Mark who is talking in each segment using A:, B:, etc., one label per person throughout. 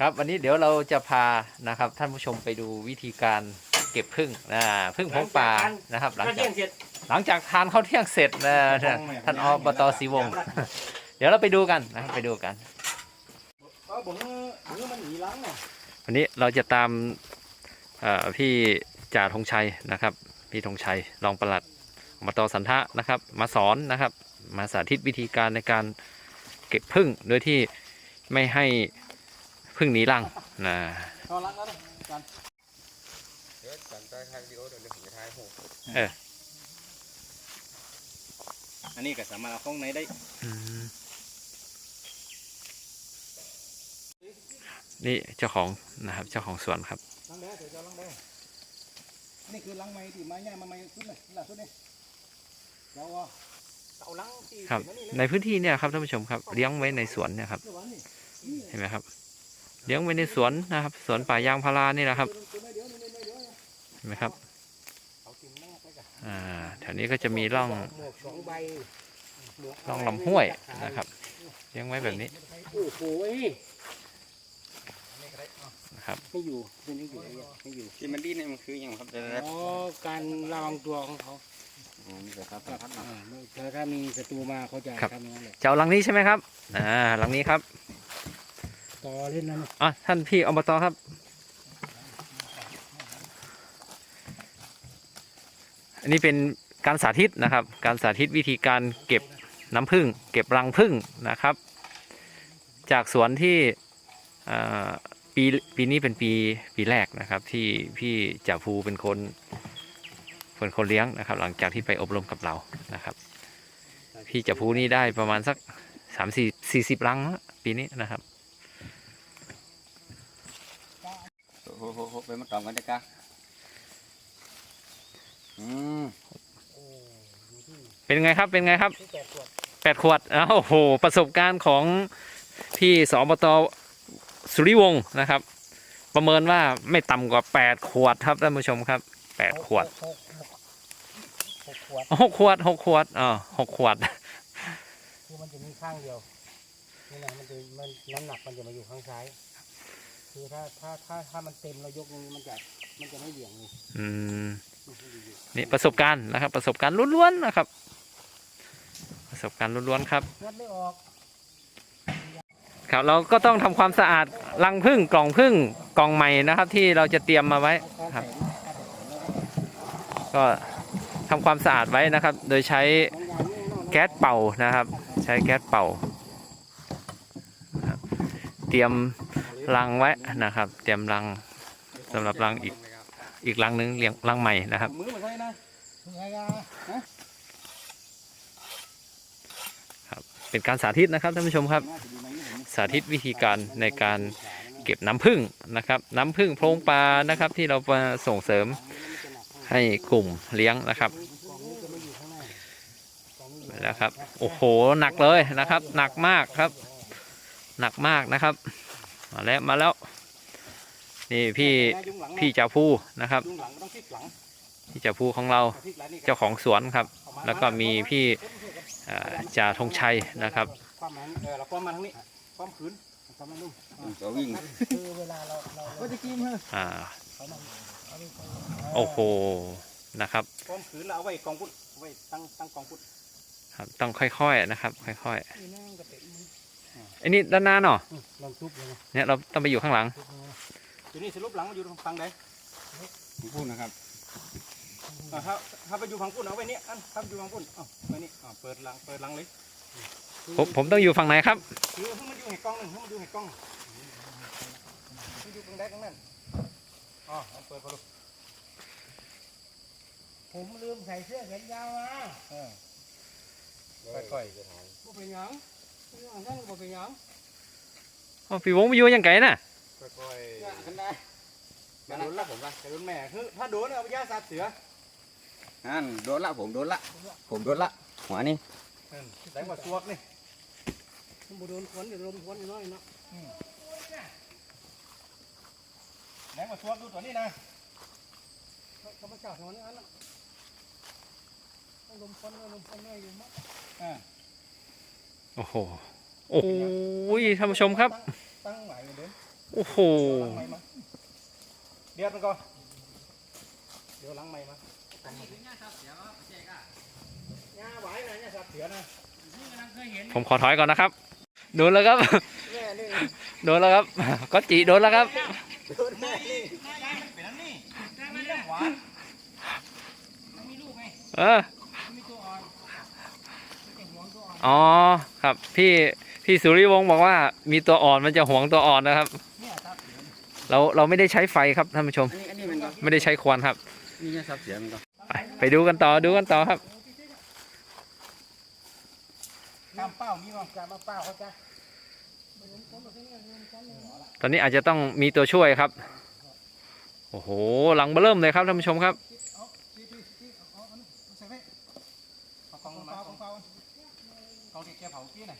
A: ครับวันนี้เดี๋ยวเราจะพานะครับ ท่านผู้ชมไปดูวิธีการเก็บพึ่งนะพึ่งพงป่านะครับ หลัง
B: ถ้า
A: จา
B: เที่ย
A: ก
B: งเสร็จ
A: หลังจากทานข้าวเที่ยงเสร็จนะท่านอบตศรีวงศ์เดี๋ยวเราไปดูกันนะครับไปดูกัน
B: ก็บอกว่าบอกว่ามันหนีล้างเนาะ
A: วันนี้เราจะตามเอ่อพี่จ่าธงชัยนะครับ พี่ธงชัยรองปลัดอบตสันทะนะครับ มาสอนนะครับ มาสาธิตวิธีการในการเก็บพึ่งโดยที่ไม่ให้ พึ่งหนีรังนะ
B: เอาล้งแล้วนะกัน
C: เดี๋ยวสั่งใต้ทางวิดีโอเดี๋ยวผมจะถ่ายหู
B: อันนี้ก็สามารถเอาข้าในได้
A: นี่เจ้าของนะครับเจ้าของสวนครับ
B: ล้างแดงเดี๋ยวจะล้างแดงนี่คือล้างไม้ที่ไม้ใหญ่มาไม้สุดเลยล่าสุดนี่เราอะเอาล้าง
A: ครับในพื้นที่เนี่ยครับท่านผู้ชมครับ เลี้ยงไว้ในสวนเนี่ยครับ
B: เห็
A: นไหมครับ เลี้ยงไว้ในสวนนะครับ สวนป่ายางพารานี่แหละครับ
B: ตัวไม่เดียวนี่ไม่เดียว
A: เห็นไหมครับ
B: เอากินแม่ไปกัน
A: อ่าแถวนี้ก็จะมีร่อง
B: หมวกสองใบหมวก
A: ร่องลำห้วยนะครับเลี้ยงไว้แบบนี้
B: โอ้โห
A: นะครับ
B: ไม่อยู่ตัวนี้อยู่ไม่อยู่
C: ที่มันดิ้นเนี่ยมันคืออย่างครับเดี๋ยว
B: อ๋อการระวังตัวของเขา
C: นี่แหละครับ
B: ครับอ่าถ้าถ้ามีศัตรูมาเขาจะทำอย่างนั้นแหละ
A: จะเอาหลังนี้ใช่ไหมครับอ่าหลังนี้ครับ
B: ตอเล่นนั้น
A: อะท่านพี่อบตครับ อันนี้เป็นการสาธิตนะครับ การสาธิตวิธีการเก็บน้ำผึ้งเก็บรังผึ้งนะครับ จากสวนที่ปีปีนี้เป็นปีปีแรกนะครับ ที่พี่จ่าภูเป็นคนเป็นคนเลี้ยงนะครับ หลังจากที่ไปอบรมกับเรานะครับ พี่จ่าภูนี่ได้ประมาณสักสามสี่สี่สิบรังปีนี้นะครับ
C: โหไปมากล่องกันได้กะอืม
A: เป็นไงครับเป็นไงครับ
B: แปดขวด
A: แปดขวดอ้าวโอ้โหประสบการณ์ของพี่สอบตสุริวงศ์นะครับ ประเมินว่าไม่ต่ำกว่าแปดขวดครับท่านผู้ชมครับแปดขวด
B: หกขวด
A: หกขวดหกขวดอ๋อหกขวด
B: คือมันจะมีข้างเดียวนี่นะมันจะมันน้ำหนักมันจะมาอยู่ข้างซ้าย คือถ้าถ้าถ้าถ้ามันเต็มเรายกตรงนี้มันจะมันจะไม่เหวี่ยงเลย
A: อืม
B: มันจะอยู่
A: นี่ประสบการณ์นะครับ ประสบการณ์ล้วนๆนะครับ ประสบการณ์ล้วนๆครับ
B: งัดไม่ออก
A: ครับเราก็ต้องทำความสะอาดรังผึ้งกล่องผึ้งกล่องใหม่นะครับ ที่เราจะเตรียมมาไว้
B: เอา
A: ครับ
B: แขน
A: ก็ทำความสะอาดไว้นะครับ โดยใช้
B: บางอย่างนี่นอก
A: แก๊สเป่านะครับ ใช้แก๊สเป่านะครับเตรียม รังไว้นะครับ เตรียมรังสำหรับรังอีกอีกรังหนึงเลี้ยงรังใหม่นะครับ
B: ครกันฮะ
A: เป็นการสาธิตนะครับท่านผู้ชมครับ สาธิตวิธีการในการเก็บน้ำผึ้งนะครับ น้ำผึ้งโพรงปลานะครับ ที่เรามาส่งเสริมให้กลุ่มเลี้ยงนะครับ
B: นะไม่อยู่ข้างหน้ากล่องนี้อยู่
A: แล้วครับ โอ้โห หนักเลยนะครับ หนักมากครับ หนักมากนะครับ มาแล้วมาแล้ว นี่พี่
B: ยุงหลังนะ
A: พี่จ่าผู้นะครับ
B: ยุงหลังไม่ต้องพลิกหลัง
A: พี่จ่าผู้ของเรา
B: พลิกหลังนี่
A: เจ้าของสวนครับ
B: เอาา
A: แล้วก็มีพี่เอ่อจ่าธงชัยนะครับ
B: ความมันเออเราความมาทางนี้ความขืนความมันนุ่ม
C: ตัววิ่ง
B: คือเวลาเราเราก็จะกินเถอะ
A: อ่า
B: เขามันเอาไป
A: โอ้โหนะครับ
B: ความขืนเราเอาไว้กองพุทธเอาไว้ตั้งตั้งกองพุทธ
A: ครับต้องค่อยๆนะครับ ค่อย
B: นี่นั่งกระเตะมือ
A: ๆไอ้นี่ด้านหน้าเนาะ
B: อืม ลองทุบเลยนะ
A: เนี่ยเราต้องไปอยู่ข้างหลัง
B: ทุบเลยนะทีนี้สรุปหลังมันอยู่ฝั่งใด
C: พูดนะครับ
B: อ่าถ้าถ้าไปอยู่ฝั่งพุทธเอาไว้นี่อันถ้าไปอยู่ฝั่งพุทธเอาไว้นี่อ่าเปิดหลังเปิดหลังเลย
A: ผมผมต้องอยู่ฝั่งไหนครับ
B: คือให้มันอยู่ให้กล้องหนึ่งให้มันอยู่ให้กล้องให้อยู่ตรงใดตรงนั้นอ๋อเอาเปิดพอดูผมลืมใส่เสื้อแขนยาวมาเออ
C: ค่อย
B: บ่เป็นหยังบ่เป็นหยังนั่นบ่เป็นหยัง
A: อ๋อพี่วงมาอยู่ยังไงน่ะ
C: ๆค่อย
B: เนี่ยขึ้นได้
C: ๆมาโดนละผมละ
B: แต่โดนแม่คือถ้าโดนเนี่ยเอาไปย่าสัตว์เสือ
C: นั่นโดนละผมโดนละ ผมโดนละหัวนี่
B: นั่นแรงกว่าสวกนี่มันบ่โดนควันเดี๋ยวลมควันอยู่น้อยเนาะอืมแรงกว่าสวกดูตัวนี้นะธรรมชาติของมันนี่อันนั้นต้องลมควันด้วยลมควันด้วยอยู่มั้งอ่า
A: โอ้โห โอ้ยท่านผู้ชมครับ
B: ตั้งใหม่เลยเด้อ
A: โอ้โห
B: หลังไม้มาเดี๋ยวมันก่อนเดี๋ยวหลังไม้มาตั้งมาสิยาไหวนะเนี่ยครับเสือนะ
A: ผมขอถอยก่อนนะครับ โดนแล้วครับ
B: แม่นี่
A: โดนแล้วครับ ก็จีโดนแล้วครับ
B: โดนแม่นี่ยายมันเป็นอันนี้มีน้ำหวานมันมีลูกไง
A: เออ
B: มันมีตัวอ่อนมันจะหวงตัว อ่อน
A: อ๋อครับพี่พี่สุริวงศ์บอกว่ามีตัวอ่อนมันจะหวงตัวอ่อนนะครับ
B: เนี่ยครับ
A: เราเราไม่ได้ใช้ไฟครับท่านผู้ชม
C: อันนี้อันนี้มันก็
A: ไม่ได้ใช้ควันครับ
C: นี่ไงครับเสียมันก็
A: ไปไปดูกันต่อดูกันต่อครับ
B: กามเป้ามีมั้งกามเป้าเขาจ้ะ
A: ตอนนี้อาจจะต้องมีตัวช่วยครับ โอ้โหหลังเบอเริ่มเลยครับท่านผู้ชมครับ
B: เอากองมาเอากองเป้ากองที่แกเผาพี่น่ะ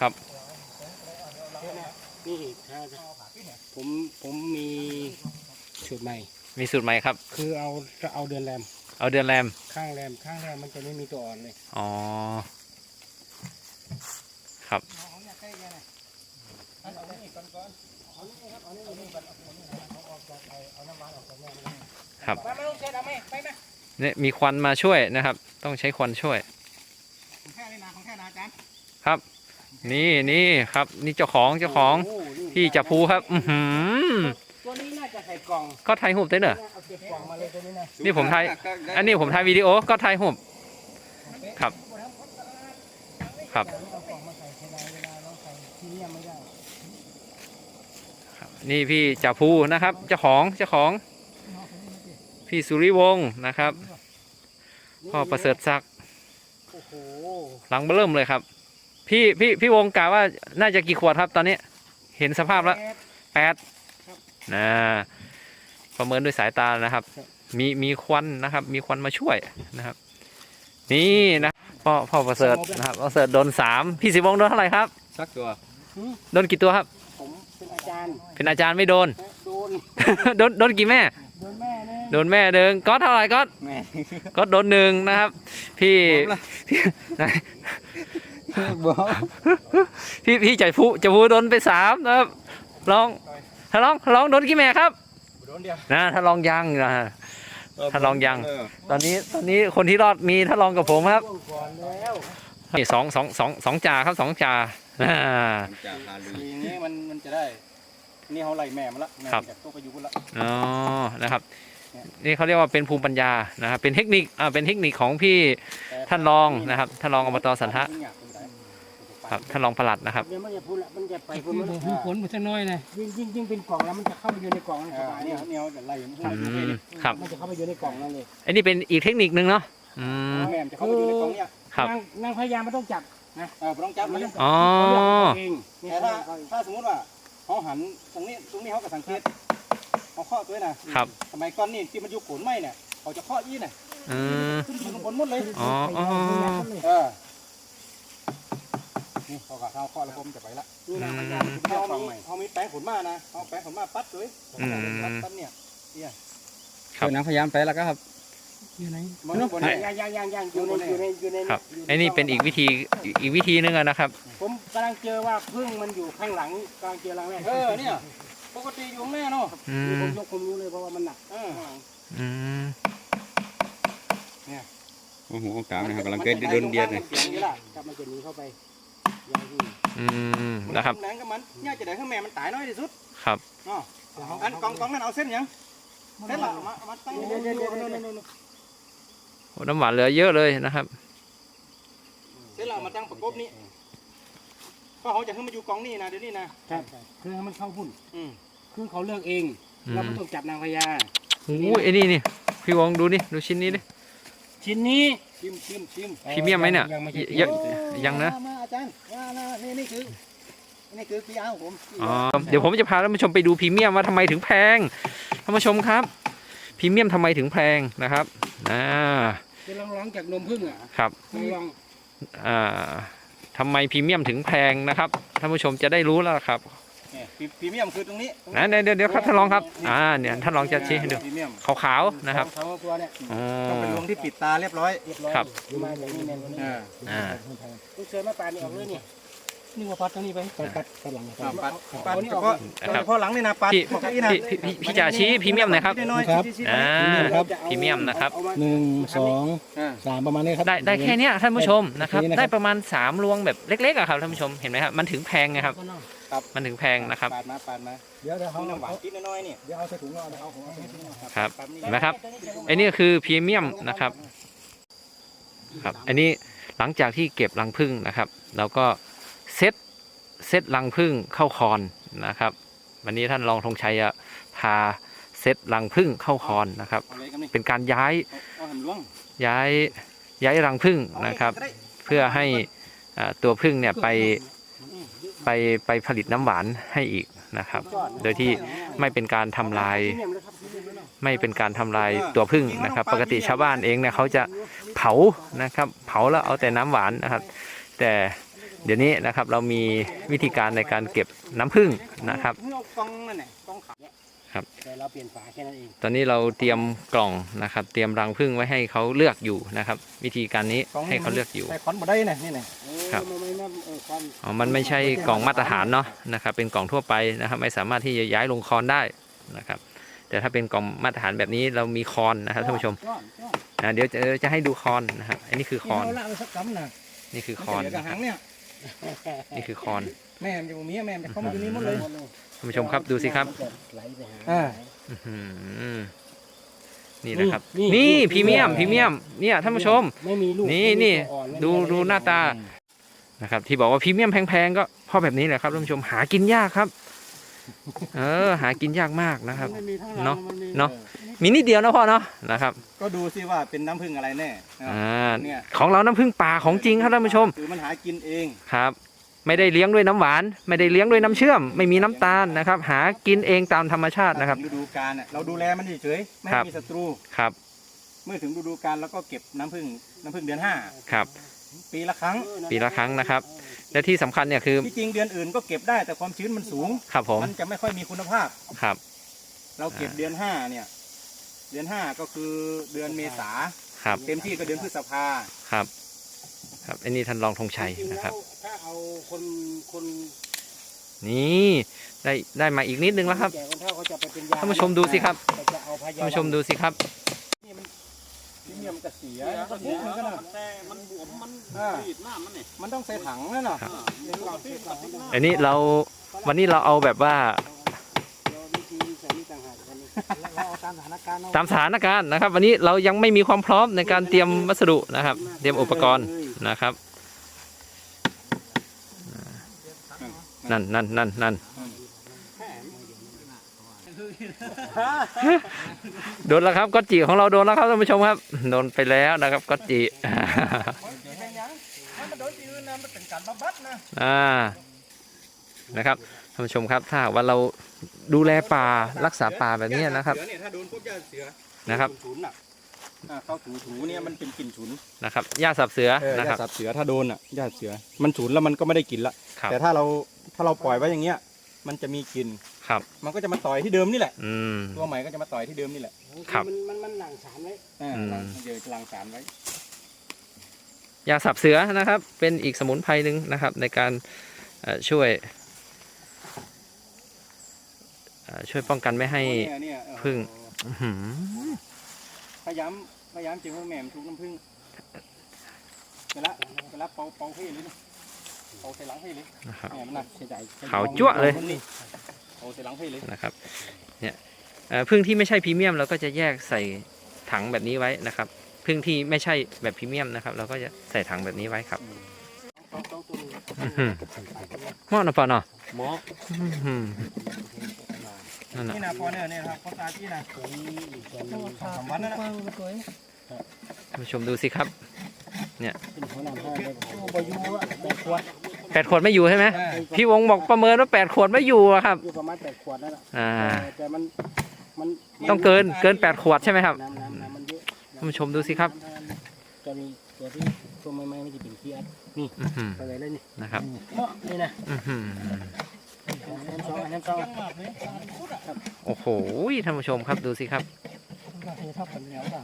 A: ครับ
B: นี่ถ้าผมผมมีสูตรใหม่
A: มีสูตรใหม่ครับ
B: คือเอาจะเอาเดือนแรม
A: เอาเดือนแรม
B: ข้างแรมข้างแรมมันจะไม่มีตัวอ่อนเลย
A: อ๋อ ครับ
B: เอาเนี่ยใกล้กันนะเอาเอานี่ก่อนก่อนเอานี่ครับเอานี่เอานี่ก่อนเอาเอานี่เอาออกจากไอ้เอาน้ำหวานออกจากแม่มัน
A: ครับ
B: มาไม่ต้องเช็ดเอาไหมไปไหม
A: เนี่ยมีควันมาช่วยนะครับ ต้องใช้ควันช่วย
B: ของแค่นี้นะของแค่นะอาจารย์
A: ครับ นี่นี่ครับ นี่เจ้าของเจ้าของ
B: โนี่
A: พี่จับภูครับ อือหือ
B: ตัวนี้น่าจะใส่กล่อง
A: ก็ถ่ายรูปได้เนอะ
B: เอาเก็บกล่องมาเลยตัวนี้นะ
A: นี่ผมถ่ายอันนี้ผมถ่ายวิดีโอก็ถ่ายรูปครับ ครับ
B: เอากล่องมาใส่เวลาเวลาเราใส่ที่นี่ไม่ได้
A: นี่พี่จับภูนะครับ เจ้าของเจ้าของ พี่สุริวงศ์นะครับพ่อประเสริฐศักดิ์
B: โอ้โห
A: หลังเบอเริ่มเลยครับ พี่พี่พี่วงกล่าวว่าน่าจะกี่ขวดครับตอนนี้ เห็นสภาพแล้วแปด
B: ครับ
A: นะประเมินด้วยสายตานะครับ
B: ครับ
A: มีมีควันนะครับ มีควันมาช่วยนะครับ นี่นะพ่อพ่อประเสริฐนะครับประเสริฐโดนสามพี่สิบวงโดนเท่าไหร่ครับ
C: สักตัว
A: โดนกี่ตัวครับ
B: ผมเป็นอาจารย์
A: เป็นอาจารย์ไม่โดน
B: โดน
A: โดนโดนกี่แม่
B: โดนแม่เนี่ย
A: โดนแม่หนึ่งก็เท่าไหร่ก็
C: แม่
A: ก็โดนหนึ่งนะครับ พี่พี่ไหน
C: บอก
A: พี่พี่ใจผู้จะผู้โดนไปสามนะครับลองถ้าลองถ้าลองโดนกี่แม่ครับ
B: โดนเดียว
A: นะถ้าลองยังนะถ้าลองยัง
C: เออ
A: ตอนนี้ตอนนี้คนที่รอดมีถ้าลองกับผมครับ
B: ช่วงก่อนแล้ว
A: นี่สองสองสองสองจ่าครับสองจ่าอ่า
C: จะพาลุย
B: อย่างนี้มันมันจะได้ นี่เขาไล่แม่มาละแม่
A: ครับ
B: จากตัวไปอยู่บนละ
A: อ๋อนะครับนี่เขาเรียกว่าเป็นภูมิปัญญานะครับเป็นเทคนิคอ่าเป็นเทคนิคของพี่ท่านรองนะครับท่านรองอบตสันทะ ครับท่านรองปลัดนะครับ
B: เดี๋ยวมันจะพูดละมันจะไปพูดมันผลผลมันจะน้อยนะยิ่งยิ่งยิ่งเป็นกล่องแล้วมันจะเข้าไปอยู่ในกล่องนั่นสบายเนี่ยเนี่ยจะไล่มัน
A: อืมครับ
B: มันจะเข้าไปอยู่ในกล่องนั่นเลย
A: อันนี้เป็นอีกเทคนิคนึงเนาะอืม
B: แม่มันจะเข้าไปอยู่ในกล่องเนี่ย
A: ครับ
B: นางนางพยายามไม่ต้องจับนะเออไม่ต้องจับมัน
A: อ๋อ
B: เองนี่
D: แต่
B: ถ้า
D: ถ้าถ้าสมมติว่าเขาหันตรงนี้ตรงนี้เขาก็สังเกตเขาเคาะตัวนะครับสมัยก่อนนี่ที่มันอยู่โขนไม้เนี่ยเขาจะเคาะยี่เนี่ย
A: อืม
D: ขึ้นอยู่ข้างบนหมดเลย
A: อ๋ออ๋อ
D: เออนี่ เขาก็เขาเคาะแล้วผมจะไปละ
B: นี่นางพยายามจะไป
D: เขา
B: เอากล่อง
D: มี
B: ใหม่
D: เขามีแป้งขนมานะเขาแป้งขนมาปัดเลย
A: อืม
D: ปัดปัดเนี่ย
A: ครับ
C: น้ำพยายามไปแล้วก็ครับ
B: อยู่ไหน
D: มัน
B: เนาะ
D: บนไหน
B: ยังยังยังยังอยู่ในอยู่ในอยู่ใน
A: ครับอันนี้เป็นอีกวิธีอีกวิธีนึงอะนะครับ
B: ผมกำลังเจอว่าพึ่งมันอยู่ข้างหลังกำลังเจอรังแรก
D: เออเนี่ยปกติอยู่ข้างหน้าเนาะ
A: อื
B: นี่ผม
A: ม
B: ยกผมรู้เลยเพราะว่ามันหนัก
D: เออ
B: ข้างหลัง
A: อืม
C: โอ้โหกลางนะครับกำลังเกิดโดนเดียดเลย
D: เสียงนี่แหละ
B: กลับมันจะหนีเข้าไปยางที่
A: อืมนะครับ
D: แหนงกับมันเนี่ยจะได้ข้างแม่มันตายน้อยที่สุด
A: ครับ
D: เนาะอันกองกองนั้นเอาเส้นยังเส้นหลักมาเอามาตั้ง
B: เดี๋ยวเดี๋ยวเดี๋ยวเดี๋ยวเดี๋ยว
A: โอ้น้ำหวานเหลือเยอะเลยนะครับ
D: เส้นหลักมาตั้งประกบนี้เพราะเขาจะขึ้นมาอยู่กองนี่นะเดี๋ยวนี้นะครับ
B: คือให้มันเข้าหุ่น
D: อืม
B: คือเขาเลือกเอง
A: อืม
B: เราไม่ต้องจับนางพญา
A: โอ้ยไอ้นี่นี่พี่วงดูนี่ดูชิ้นนี้ดิ
B: ชิ้นนี้
D: ชิมชิมชิม
A: พรีเมียมไหมเนี่ย
B: ยังไม่ใช่
A: เยอะยังนะ
D: มาอาจารย์ว่านะนี่นี่คือนี่คือพี่อาของผม
A: อ๋อเดี๋ยวผมจะพาท่านผู้ชมไปดูพรีเมียมว่าทำไมถึงแพงท่านผู้ชมครับพรีเมียมทำไมถึงแพงนะครับอ่า
B: เป็นลองร้องจากนมพึ่งอะ
A: ครับ
B: ลองลอง
A: อ่าทำไมพรีเมียมถึงแพงนะครับท่านผู้ชมจะได้รู้แล้วครับ
D: เนี่ยพรีพรีเมียมคือตรงนี้
A: นะเดี๋ยวเดี๋ยวเดี๋ยวครับท่านรองครับ อ่าเนี่ยท่านรองจะชี้ให้ดู
D: พรีเมียม
A: ขาวๆนะครับ
B: สองตัวเนี่ย
A: อ๋อ
D: ต้องเป็นรวงที่ปิดตาเรียบร้อย
B: เรียบร้อย
A: ครับ
B: อยู่มาอย่างนี้แน่นกว่านี้
D: อ่า
A: อ่า
B: เชิญมาปานี่ออกเลยนี่
D: นี่ว่าปัดตรงนี้ไป
B: ปัดปัดปัดหลัง
D: ปัดปัด
B: เอา
D: ปัด
B: อันนี้
D: เฉ
B: ออก
D: พาะ
A: นะครับ
D: เฉพาะหลังนี่นะปัด
A: พี่
D: ปกตินะ
A: พี่พี่พี่จ่าชี้พรีเมียมหน่อยครับ
D: น้อยๆ
B: ครับ
D: ชี้ๆ
A: อ่า
B: ครับ
A: พรีเมียมนะครับ
B: เอามา
E: หนึ่งสอง
D: อ่า
E: สามประมาณนี้ครับ
A: ได้ได้แค่เนี้ยท่านผู้ชมนะครับ
E: แค่นี้นะครับ
A: ได้ประมาณ3รวงแบบเล็กๆอะครับท่านผู้ชมเห็นไหมครับมันถึงแพงไงครับ
D: ครับ
A: มันถึงแพงนะครับ
D: ปาดมาปาดมา
E: เดี๋ยวเดี๋ยวเขา
D: นี่น้ำหวาน
E: เอา
D: นิดน้อยๆเนี่ย
E: เดี๋ยวเอาใส่ถุงเอาเดี๋ยวเอาของเอาให้พี่หน่อยครับ
A: ครับ
D: ปัดนี่
A: เห็นไหมครับไอ้นี่ก็คือพรีเมียมนะครับ ครับ อันนี้หลังจากที่เก็บรังผึ้งนะครับเราก็เซตเซตรังผึ้งเข้าคอนนะครับ วันนี้ท่านรองธงชัยจะพาเซตรังผึ้งเข้าคอนนะครับ
D: เอาเลยครับนี่
A: เป็นการย้าย
D: เอาเอาหำล่วง
A: ย้ายย้ายรังผึ้งนะครับ
D: เอาเลย
A: เพื่อให้อ่าตัวผึ้งเนี่ยไป ไปไปผลิตน้ำหวานให้อีกนะครับ โดยที่ไม่เป็นการทำลายไม่เป็นการทำลายตัวพึ่งนะครับ ปกติชาวบ้านเองเนี่ยเขาจะเผานะครับ เผาแล้วเอาแต่น้ำหวานนะครับ แต่เดี๋ยวนี้นะครับเรามีวิธีการในการเก็บน้ำพึ่งนะครับ
D: นั่นแหละกล่องขาว
B: แต่เราเปลี่ยนฝาแค่นั้นเอง
A: ตอนนี้เราเตรียมกล่องนะครับ เตรียมรังผึ้งไว้ให้เขาเลือกอยู่นะครับ วิธีการนี้ให้เขาเลือกอยู่
D: ใส่คอนบ่ได้น่ะนี่น่ะ
A: ครับ
B: เออมันไม่เออความ
A: อ๋อ มันไม่ใช่กล่องมาตรฐานเนาะนะครับ เป็นกล่องทั่วไปนะครับ ไม่สามารถที่จะย้ายลงคอนได้นะครับ แต่ถ้าเป็นกล่องมาตรฐานแบบนี้เรามีคอนนะครับท่านผู้ชมอ่าเดี๋ยวจะจะให้ดูคอนนะครับ อันนี้คือคอน
E: เอาละเอาสักกำนะ
A: นี่คือ
D: มัน
A: คอน
D: จะเหลือกระหังเนี่ย
A: นี่คือคอน
D: แม่มันอยู่เมียแม่มันเข้ามาอยู่นี่หมดเลย
A: ท่านผู้ชมครับดูสิครับ
B: ไหลไปหา
D: อ่า
A: อื้อหือนี่นะครับนี่พรีเมียมพรีเมียมเนี่ยท่านผู้ชม
B: ไม่มีลูก
A: นี่
B: ไม่มี
A: นี่
B: ตัวอ่อไม่มี
A: ดู
B: อะไร
A: ดูหน้าตา นะครับที่บอกว่าพรีเมียมแพงๆก็เพราะแบบนี้แหละครับท่านผู้ชมหากินยากครับ เออ หากินยากมากนะครับ
B: ไม่มีทั้งหลัง
A: เนาะ
B: มัมี
A: เนาะ มีนิดเดียวนะพ่อเนาะนะครับ
D: ก็ดูสิว่าเป็นน้ำผึ้งอะไรแน่อ่า
A: อ่า
D: เนี่ย
A: ของเราน้ำผึ้งป่าของจริงครับท่านผู้ชม
D: คือมันหากินเอง
A: ครับ ไม่ได้เลี้ยงด้วยน้ำหวาน ไม่ได้เลี้ยงด้วยน้ำเชื่อม ไม่มีน้ำตาลนะครับ หากินเองตามธรรมชาตินะครับ
D: ฤดูกาลน่ะเราดูแลมันเฉยๆไม่
A: ครั
D: ให้
A: บ
D: มีศัตรู
A: ครับ
D: เมื่อถึงฤดูกาลแล้วก็เก็บน้ำผึ้งน้ำผึ้งเดือนห้า
A: ครับ
D: ปีละครั้ง
A: ปีละครั้งนะครับ และที่สำคัญเนี่ยคือ
D: ที่จริงเดือนอื่นก็เก็บได้แต่ความชื้นมันสูง
A: ครับผม
D: มันจะไม่ค่อยมีคุณภาพ
A: ครับ
D: เราเก็บเดือนห้าเนี่ย เดือนห้าก็คือเดือนเมษา
A: ครับ
D: เต็มที่ก็เดือนพฤษภา
A: ครับ ครับอันนี้ท่านรองธงชัย
B: จริงๆ
A: นะครับ
B: แล้วถ้าเอาคนคน
A: นี่ได้ได้มาอีกนิดนึงแล้วครับ
B: แก่คนเฒ่าเขาจะไปเป็นยา
A: ท่านผู้ชมดูสิครับ
B: เขาจะเอาพยา
A: ท่านผู้ชมดูสิครับ
D: ที่เนี่ยมันจะเสียมันก็ทุกข์เหมือนกันนะแต่มันบวมมันรีดน้ำมันนี่มันต้องใส่ถังนั่นน่ะ
A: อันนี้เราวันนี้เราเอาแบบว่า
B: เดี๋ยววิธีใส่นี่ต่างหากอันนี้เราเอาตามสถานการณ์เอา
A: ตามสถานการณ์นะครับ วันนี้เรายังไม่มีความพร้อมในการเตรียมวัสดุนะครับ เตรียมอุปกรณ์ นะครับ นั่นนั่นนั่นนั่นโดนแล้วครับก็จีของเราโดนแล้วครับท่านผู้ชมครับโดนไปแล้วนะครับก็จี
D: มันโดนยืนนะมันเป็นการบำบัดนะ
A: อ่านะครับท่านผู้ชมครับถ้าหากว่าเราดูแลป่ารักษาป่าแบบนี้นะครับ
D: เสือเนี่ยถ้าโดนพวกยาเสือ
A: นะครับ
D: ฉุนๆน่ะ อ่าเข้าถูถูๆเนี่ยมันเป็นกลิ่นฉุน
A: นะครับหญ้าสับเสือนะครับ
D: ยาสับเสือถ้าโดนอะยาเสือ มันฉุนแล้วมันก็ไม่ได้กลิ่นละ
A: ครับ
D: แต่ถ้าเราถ้าเราปล่อยไว้อย่างเงี้ย มันจะมีกลิ่น
A: ครับ
D: มันก็จะมาต่อยที่เดิมนี่แหละ
A: อืม
D: ตัวใหม่ก็จะมาต่อยที่เดิมนี่แหละ
A: ครับ
B: มันมันมันหลั่งสารไว้
D: อ่า
A: อืม
D: เดี๋ยวจะลังสารไว้
A: ยาสับเสือนะครับ เป็นอีกสมุนไพรหนึ่งนะครับ ในการเอ่อช่วยเอ่อช่วยป้องกันไม่ให้
D: เนี่ยเนี่ยเออ
A: พึ่ง อื้อหือ
D: พยายามพยายามจิงว่าแหม่มทุกน้ำผึ้งเวลาเวลาเป่าเป่าให้เลยนะเป่าใส่หลังให้เลย
A: นะครับ
D: แหม่มนน่ะ
B: ใช่ใจ
A: ขาวจั๊วะเลย
D: นี่เป่าใส่หลังให้เลย
A: นะครับ เนี่ยเอ่อพึ่งที่ไม่ใช่พรีเมียมเราก็จะแยกใส่ถังแบบนี้ไว้นะครับพึ่งที่ไม่ใช่แบบพรีเมียมนะครับ เราก็จะใส่ถังแบบนี้ไว้ครับ
B: ต้องต้องตัวนี้
A: อื้อหือหม้อนะปอเนาะ
B: หมอ
A: อื้อหือ นั่นน่ะ
D: นี่นะพอเนี่ยเนี่ยนะครับพอตาที่นะ
B: ตัวนี้อีกตัวหนึง
D: สองสามวันนั่นนะ
A: ท่านผู้ชมดูสิครับ
B: เป็นหัวหน้าห้างเลยโอ้บอยูอะแปดขวด
A: แปดขวดไม่อยู่ใช่ไหมพี่วงบอกประเมินว่าแปดขวดไม่อยู่อะครับ
B: อยู่ประมาณแปดขวดนั่นแหละ
A: อ่า
B: แต่มันมัน
A: ต้องเกินเกินแปดขวดใช่ไหมครับ
B: น้ำน้ำน้ำมันเยอะ
A: ท่านผู้ชมดูสิครับ
B: ตัวนี้ตัวที่ตัวใหม่ๆมันจะเป็นขี้อัด
A: อื้อหือ
B: ไปเลยเลยนี่
A: นะครับ
B: เหมาะนี่นะ
A: อื้อหือ
B: อันนั้นสองอันนั้นสอง
A: โอ้โหท่านผู้ชมครับดูสิครับ
B: เท่ากันแล้วป่ะ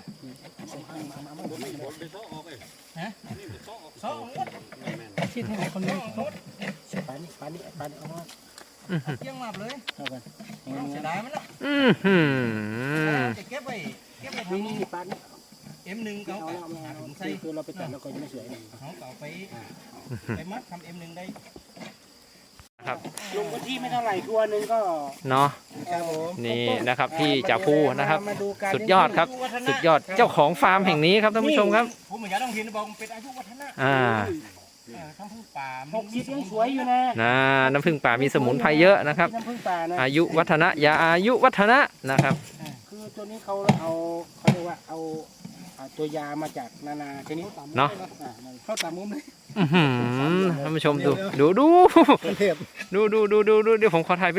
E: ชิดให้ไหนคนนี้
B: ปานนี้ปานนี้ปานนี้เอามา
D: เยี่ยงมากเลย
E: เข้ากัน
D: เสียดายมันละ
A: อื้อหือ
D: จะเก็บไว้เก็บไว้
B: นี่
D: ทำ
B: นี่ปานนี้
D: เอ็มหนึ่ง
B: เอา
D: เขา
B: เอาเอาเอาคือคือเราไปตัดแล้วก็จะไม่สวยนะ
D: เขาเก่าไปไปมัดทำเอ็มหนึ่งได้
A: ครับ
B: ลงพื้นที่ไม่เท่าไหร่ตัวหนึงก็
A: เนาะ
B: ครับผม
A: นี่นะครับพี่จ่าภูนะครับ
B: มาดูการ
A: สุดยอดครับ สุดยอดเจ้าของฟาร์มแห่งนี้ครับท่านผู้ชมครับ
D: ผมเหมือนยาต้องเห็นบอกมันเป็นอายุวัฒนะ
A: อ่า
D: เออทั้งพึ่งป่า
B: หกสิบยังสวยอยู่นะ
A: นะน้ำผึ้งป่ามีสมุนไพรเยอะนะครับ
B: น้ำผึ้งป่านะ
A: อายุวัฒนะยาอายุวัฒนะนะครับ
B: คือตัวนี้เขาเอาเขาเรียกว่าเอาเอาตัวยามาจากนานาชนิด
A: เนาะ
B: อ่มัน
E: เข้าตามมุมเลย
A: อื้อหือท่านผู้ชมดู ดูดู
E: เป็นเทพ
A: ดูดูดูดูดูเดี๋ยวผมขอถ่าย